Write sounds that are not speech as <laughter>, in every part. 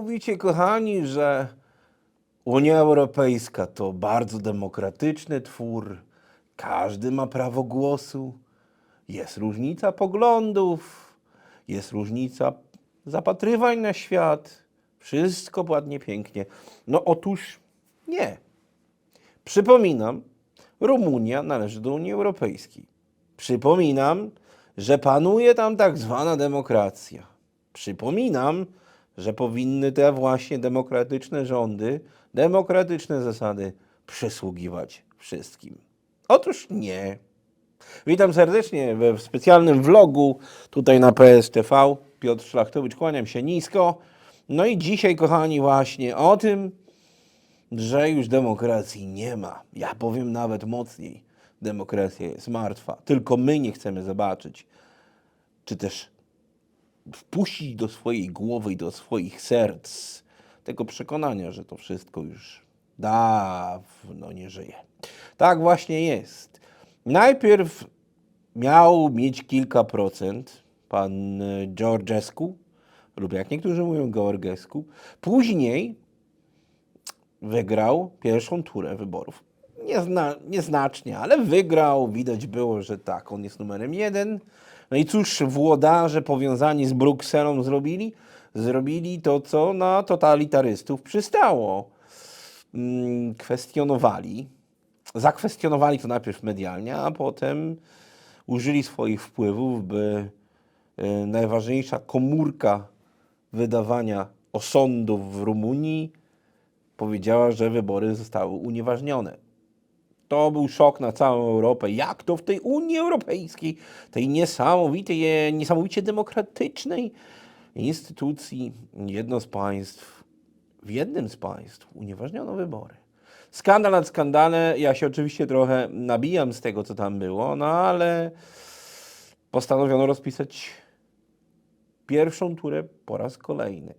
mówicie, kochani, że Unia Europejska to bardzo demokratyczny twór, każdy ma prawo głosu, jest różnica poglądów, jest różnica zapatrywań na świat, wszystko ładnie, pięknie. No otóż nie. Przypominam, Rumunia należy do Unii Europejskiej. Przypominam, że panuje tam tak zwana demokracja. Przypominam, że powinny te właśnie demokratyczne rządy, demokratyczne zasady przysługiwać wszystkim. Otóż nie. Witam serdecznie we specjalnym vlogu tutaj na PSTV. Piotr Szlachtowicz, kłaniam się nisko. No i dzisiaj, kochani, właśnie o tym, że już demokracji nie ma. Ja powiem nawet mocniej. Demokracja jest martwa. Tylko my nie chcemy zobaczyć, czy też wpuścić do swojej głowy i do swoich serc tego przekonania, że to wszystko już dawno nie żyje. Tak właśnie jest. Najpierw miał mieć kilka procent pan Georgescu, lub jak niektórzy mówią Georgescu. Później wygrał pierwszą turę wyborów. Niezna, nieznacznie, ale wygrał. Widać było, że tak, on jest numerem jeden. No i cóż włodarze powiązani z Brukselą zrobili? Zrobili to, co na totalitarystów przystało. Mm, Kwestionowali, zakwestionowali to najpierw medialnie, a potem użyli swoich wpływów, by e, najważniejsza komórka wydawania osądów w Rumunii powiedziała, że wybory zostały unieważnione. To był szok na całą Europę. Jak to w tej Unii Europejskiej, tej niesamowitej, niesamowicie demokratycznej instytucji, jedno z państw, w jednym z państw unieważniono wybory. Skandal nad skandale. Ja się oczywiście trochę nabijam z tego, co tam było, no ale postanowiono rozpisać pierwszą turę po raz kolejny.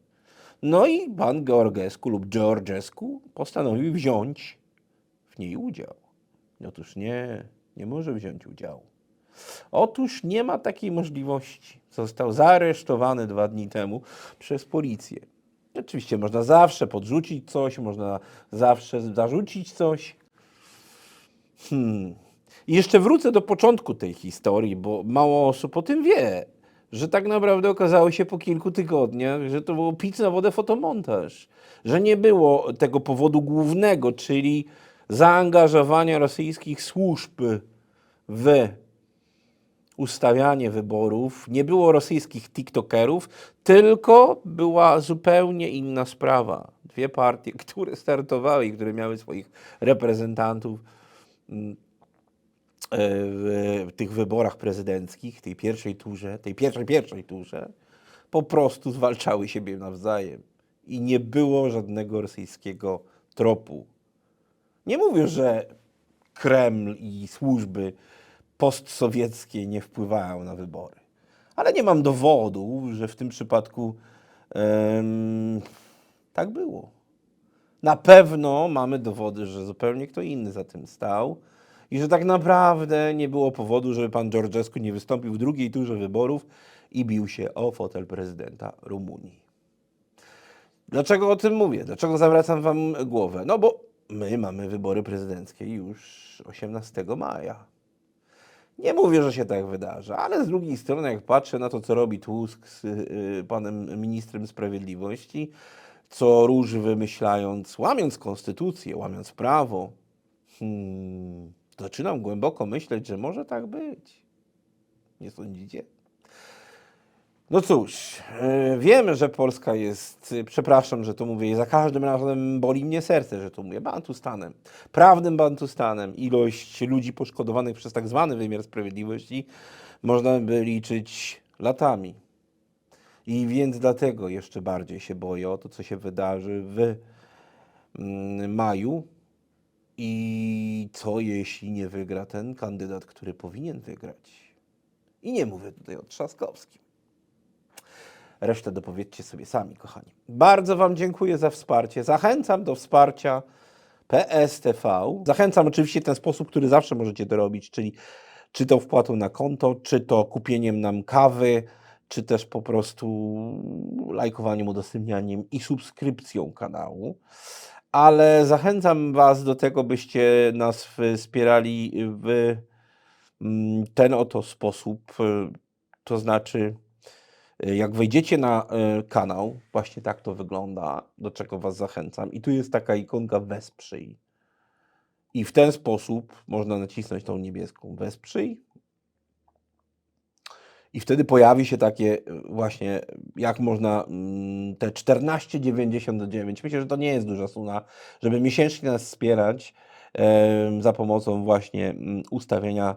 No i pan Georgescu lub Georgescu postanowił wziąć w niej udział. Otóż nie, nie może wziąć udziału. Otóż nie ma takiej możliwości. Został zaaresztowany dwa dni temu przez policję. Oczywiście można zawsze podrzucić coś, można zawsze zarzucić coś. Hmm. I jeszcze wrócę do początku tej historii, bo mało osób o tym wie, że tak naprawdę okazało się po kilku tygodniach, że to było pic na wodę fotomontaż, że nie było tego powodu głównego, czyli zaangażowania rosyjskich służb w ustawianie wyborów, nie było rosyjskich TikTokerów, tylko była zupełnie inna sprawa. Dwie partie, <laughs> które startowały i które miały swoich reprezentantów mm, e, w tych wyborach prezydenckich, tej pierwszej turze, tej pierwszej, pierwszej turze, po prostu zwalczały siebie nawzajem. I nie było żadnego rosyjskiego tropu. Nie mówię, że Kreml i służby postsowieckie nie wpływają na wybory. Ale nie mam dowodu, że w tym przypadku em, tak było. Na pewno mamy dowody, że zupełnie kto inny za tym stał i że tak naprawdę nie było powodu, żeby pan Georgescu nie wystąpił w drugiej turze wyborów i bił się o fotel prezydenta Rumunii. Dlaczego o tym mówię? Dlaczego zawracam wam głowę? No bo my mamy wybory prezydenckie już 18 maja. Nie mówię, że się tak wydarzy, ale z drugiej strony, jak patrzę na to, co robi Tusk z y, panem ministrem sprawiedliwości, co róż wymyślając, łamiąc konstytucję, łamiąc prawo, hmm, zaczynam głęboko myśleć, że może tak być. Nie sądzicie? No cóż, yy, wiemy, że Polska jest, yy, przepraszam, że to mówię, i za każdym razem boli mnie serce, że to mówię, bantustanem, prawnym bantustanem. Ilość ludzi poszkodowanych przez tak zwany wymiar sprawiedliwości można by liczyć latami. I więc dlatego jeszcze bardziej się boję o to, co się wydarzy w mm, maju i co jeśli nie wygra ten kandydat, który powinien wygrać. I nie mówię tutaj o Trzaskowskim. Resztę dopowiedzcie sobie sami, kochani. Bardzo Wam dziękuję za wsparcie. Zachęcam do wsparcia PSTV. Zachęcam oczywiście ten sposób, który zawsze możecie to robić, czyli czy to wpłatą na konto, czy to kupieniem nam kawy, czy też po prostu lajkowaniem, udostępnianiem i subskrypcją kanału. Ale zachęcam Was do tego, byście nas wspierali w mm, ten oto sposób. To znaczy, jak wejdziecie na y, kanał, właśnie tak to wygląda, do czego Was zachęcam. I tu jest taka ikonka wesprzyj. I w ten sposób można nacisnąć tą niebieską wesprzyj. I wtedy pojawi się takie y, właśnie, jak można mm, te 14,99. Myślę, że to nie jest duża suma, żeby miesięcznie nas wspierać za pomocą właśnie mm, ustawienia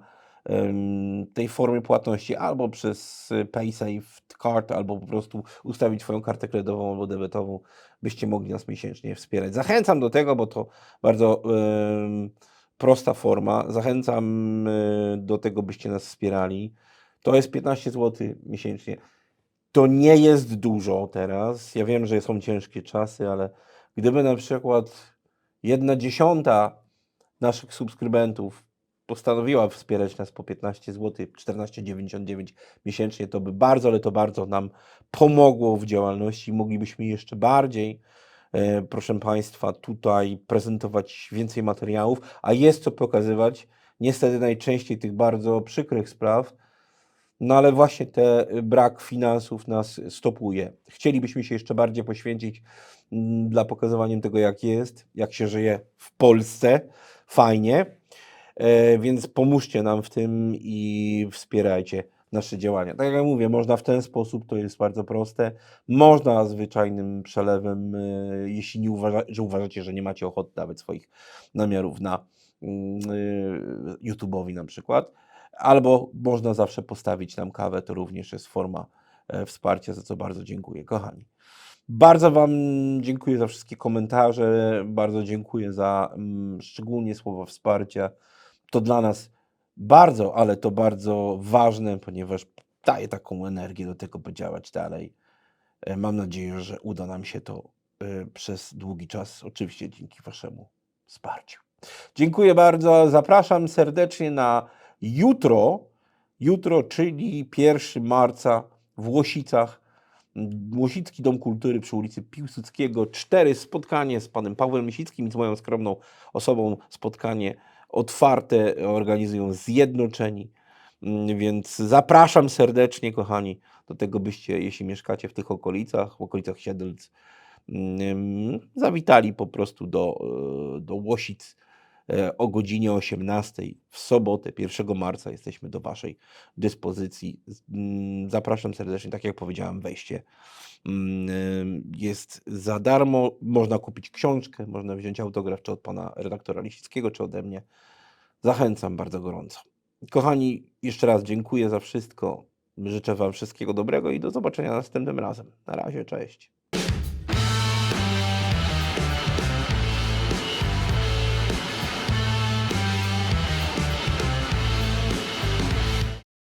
tej formy płatności albo przez PaySafe Card, albo po prostu ustawić swoją kartę kredytową albo debetową, byście mogli nas miesięcznie wspierać. Zachęcam do tego, bo to bardzo prosta forma. Zachęcam y, do tego, byście nas wspierali. To jest 15 zł miesięcznie. To nie jest dużo teraz. Ja wiem, że są ciężkie czasy, ale gdyby na przykład jedna dziesiąta naszych subskrybentów postanowiła wspierać nas po 15 zł, 14,99 miesięcznie, to by bardzo, ale to bardzo nam pomogło w działalności. Moglibyśmy jeszcze bardziej, e, proszę Państwa, tutaj prezentować więcej materiałów, a jest co pokazywać. Niestety najczęściej tych bardzo przykrych spraw, no ale właśnie ten brak finansów nas stopuje. Chcielibyśmy się jeszcze bardziej poświęcić mm, dla pokazywania tego, jak jest, jak się żyje w Polsce. Fajnie. E, Więc pomóżcie nam w tym i wspierajcie nasze działania. Tak jak mówię, można w ten sposób, to jest bardzo proste. Można zwyczajnym przelewem, e, jeśli nie uważa, że uważacie, że nie macie ochoty dawać swoich namiarów na mm, e, YouTube'owi na przykład. Albo można zawsze postawić nam kawę, to również jest forma wsparcia, za co bardzo dziękuję, kochani. Bardzo Wam dziękuję za wszystkie komentarze, bardzo dziękuję za mm, szczególnie słowa wsparcia. To dla nas bardzo, ale to bardzo ważne, ponieważ daje taką energię do tego, by działać dalej. E, Mam nadzieję, że uda nam się to e, przez długi czas, oczywiście dzięki Waszemu wsparciu. Dziękuję bardzo. Zapraszam serdecznie na jutro. Jutro, czyli 1 marca w Łosicach. Łosicki Dom Kultury przy ulicy Piłsudskiego 4. Spotkanie z panem Pawłem Misickim i z moją skromną osobą. Spotkanie otwarte organizują Zjednoczeni. Mm, Więc zapraszam serdecznie, kochani, do tego, byście, jeśli mieszkacie w tych okolicach, w okolicach Siedlc, mm, zawitali po prostu do, e, do Łosic o godzinie 18 w sobotę, 1 marca. Jesteśmy do Waszej dyspozycji. Mm, Zapraszam serdecznie, tak jak powiedziałem, wejście mm, jest za darmo. Można kupić książkę, można wziąć autograf czy od pana redaktora Lisickiego, czy ode mnie. Zachęcam bardzo gorąco. Kochani, jeszcze raz dziękuję za wszystko. Życzę Wam wszystkiego dobrego i do zobaczenia następnym razem. Na razie, cześć.